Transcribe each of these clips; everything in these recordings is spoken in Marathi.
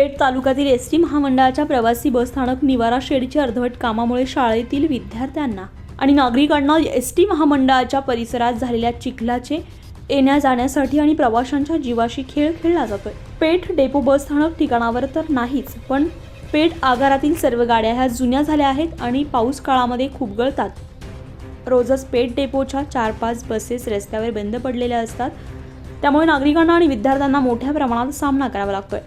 पेठ तालुक्यातील एस टी महामंडळाच्या प्रवासी बसस्थानक निवारा शेडची अर्धवट कामामुळे शाळेतील विद्यार्थ्यांना आणि नागरिकांना एस टी महामंडळाच्या परिसरात झालेल्या चिखलाचे येण्या जाण्यासाठी आणि प्रवाशांच्या जीवाशी खेळ खेळला जातोय. पेठ डेपो बस स्थानक ठिकाणावर तर नाहीच पण पेठ आगारातील सर्व गाड्या ह्या जुन्या झाल्या आहेत आणि पाऊस काळामध्ये खूप गळतात. रोजच पेठ डेपोच्या चार पाच बसेस रस्त्यावर बंद पडलेल्या असतात. त्यामुळे नागरिकांना आणि विद्यार्थ्यांना मोठ्या प्रमाणात सामना करावा लागतोय.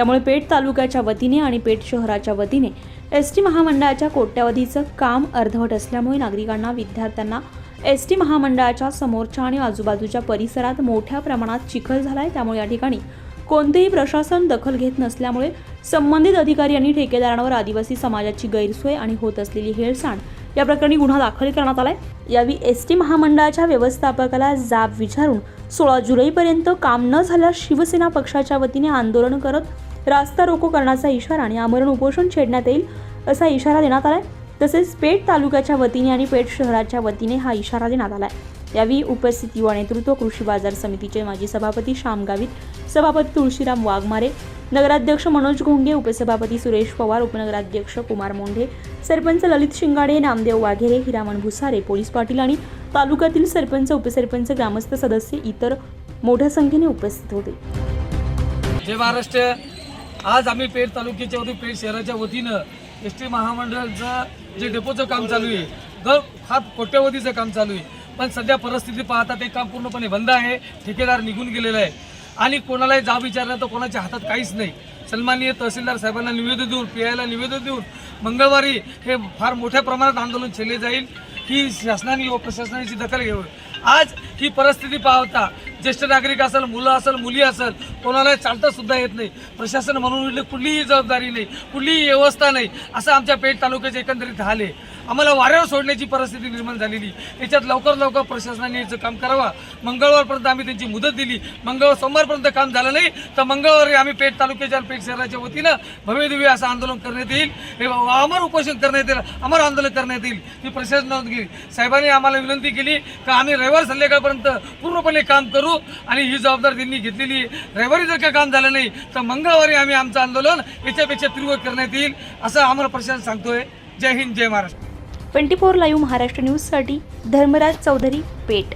त्यामुळे पेठ तालुक्याच्या वतीने आणि पेठ शहराच्या वतीने एस टी महामंडळाच्या कोट्यावधीचं काम अर्धवट असल्यामुळे नागरिकांना विद्यार्थ्यांना एस टी महामंडळाच्या समोरच्या आणि आजूबाजूच्या परिसरात मोठ्या प्रमाणात चिखल झाला आहे त्यामुळे या ठिकाणी कोणतेही प्रशासन दखल घेत नसल्यामुळे संबंधित अधिकारी आणि ठेकेदारांवर आदिवासी समाजाची गैरसोय आणि होत असलेली हेळसांड या प्रकरणी गुन्हा दाखल करण्यात आलाय. यावेळी एस टी महामंडळाच्या व्यवस्थापकाला जाब विचारून सोळा जुलैपर्यंत काम न झाल्यास शिवसेना पक्षाच्या वतीने आंदोलन करत रास्ता रोको करण्याचा इशारा आणि आमरण उपोषण छेडण्यात येईल असा इशारा देण्यात आलाय. तसेच पेठ तालुक्याच्या वतीने आणि पेठ शहराच्या वतीने हा इशारा देण्यात आलाय. यावेळी उपस्थित युवा नेतृत्व कृषी बाजार समितीचे माजी सभापती श्याम गावित सभापती तुळशीराम वाघमारे नगराध्यक्ष मनोज घोंगे उपसभापती सुरेश पवार उपनगराध्यक्ष कुमार मोंढे सरपंच ललित शिंगाडे नामदेव वाघेरे हिरामण भुसारे पोलीस पाटील आणि तालुक्यातील सरपंच उपसरपंच ग्रामस्थ सदस्य इतर मोठ्या संख्येने उपस्थित होते. जय महाराष्ट्र. आज आम्ही पेठ तालुक्याच्या वतीने पेठ शहराच्या वतीनं एस टी महामंडळाचं जे डेपोचं काम चालू आहे दर हा कोट्यवधीचं काम चालू आहे. पण सध्या परिस्थिती पाहता ते काम पूर्णपणे बंद आहे ठेकेदार निघून गेलेलं आहे. आणि कोणालाही जाब विचारलं तर कोणाच्या हातात काहीच नाही. सन्माननीय तहसीलदार साहेबांना निवेदन देऊन पी आयला निवेदन देऊन मंगळवारी हे फार मोठ्या प्रमाणात आंदोलन छेले जाईल ही शासनाने व प्रशासनाची दखल घ्यावी. आज ही परिस्थिती पाहता ज्येष्ठ नागरिक असेल मुलं असेल मुली असेल कोणाला चालता सुद्धा येत नाही. प्रशासन म्हणून कुठलीही जबाबदारी नाही कुठलीही व्यवस्था नाही असं आमच्या पेठ तालुक्याचे एकंदरीत हाल आहे आम्हाला वाऱ्यावर सोडण्याची परिस्थिती निर्माण झालेली. त्याच्यात लवकर लवकर प्रशासनाने याचं काम करावा. मंगळवारपर्यंत आम्ही त्यांची मुदत दिली. मंगळवार सोमवारपर्यंत काम झालं नाही तर मंगळवारी आम्ही पेठ तालुक्याच्या पेठ शहराच्या वतीनं भव्यदिव्य असं आंदोलन करण्यात येईल. हे अमर उपोषण करण्यात येईल अमर आंदोलन करण्यात येईल. ही प्रशासनात गेली साहेबांनी आम्हाला विनंती केली का आम्ही रविवार संध्याकाळपर्यंत पूर्णपणे काम करू आणि ही जबाबदारी त्यांनी घेतलेली आहे. रविवारी जर का काम झालं नाही तर मंगळवारी आम्ही आमचं आंदोलन याच्यापेक्षा तीव्र करण्यात येईल असं आम्हाला प्रशासन सांगतोय. जय हिंद जय Maharashtra. Twenty four live Maharashtra न्यूजसाठी धर्मराज चौधरी पेठ.